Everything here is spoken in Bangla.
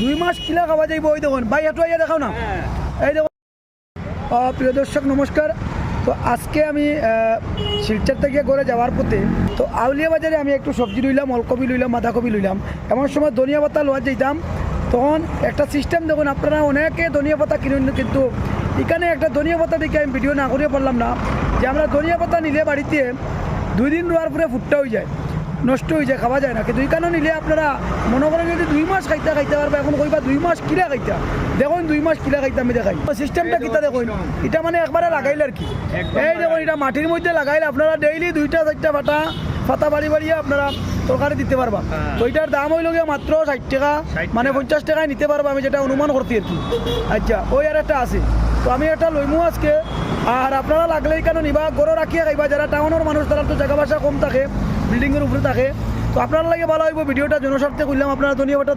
দুই মাস কিলা খাওয়া যাইব ওই দেখুন। ভাই একটু আইয়া দেখাও না। এই দেখুন। প্রিয় দর্শক নমস্কার। তো আজকে আমি শিলচর থেকে করে যাওয়ার পথে তো আউলিয়া বাজারে আমি একটু সবজি লইলাম অলকপি লইলাম বাঁধাকপি লইলাম। এমন সময় ধনিয়া পাতা লোয়া যেতাম তখন একটা সিস্টেম দেখুন আপনারা অনেকে ধনিয়া পাতা কিনুন কিন্তু এখানে একটা ধনিয়া পাতা দেখে আমি ভিডিও না করে পারলাম না যে আমরা ধনিয়া পাতা নিলে বাড়িতে দুই দিন রোয়ার পরে ফুটটা হয়ে যায়। নষ্ট হয়ে যায় খাওয়া যায় না। কিন্তু এই কারণে নিলে আপনারা মনে করেন যদি দুই মাস খাইতে খাইতে পারবে এখন কইবা দুই মাস কিলা খাইতা। দেখুন দুই মাস কিলা খাইতে আমি দেখাই। সিস্টেমটা কিতা দেখুন? এটা মানে একবারে লাগাইলে আর কি। এই দেখুন এটা মাটির মধ্যে লাগাইলে আপনারা ডেইলি দুইটা চারটা বাটা পাতা বাড়ি বাড়িয়ে আপনারা তরকারি দিতে পারবা। তো এটার দাম হইল গিয়ে মাত্র ষাট টাকা মানে পঞ্চাশ টাকায় নিতে পারবা আমি যেটা অনুমান করতে আর কি। আচ্ছা ওই আর একটা আছে। তো আমি একটা লইমু আজকে। আর আপনারা লাগলে কেন নিবা? গরো রাখিয়া খাইবা। যারা টাউনের মানুষ তারা তো জায়গা বাসা কম থাকে বিল্ডিংয়ের উপরে থাকে। তো আপনার লাগে ভালো হইব ভিডিওটা জনস্বার্থে করলাম। আপনারা ধন্যবাদ।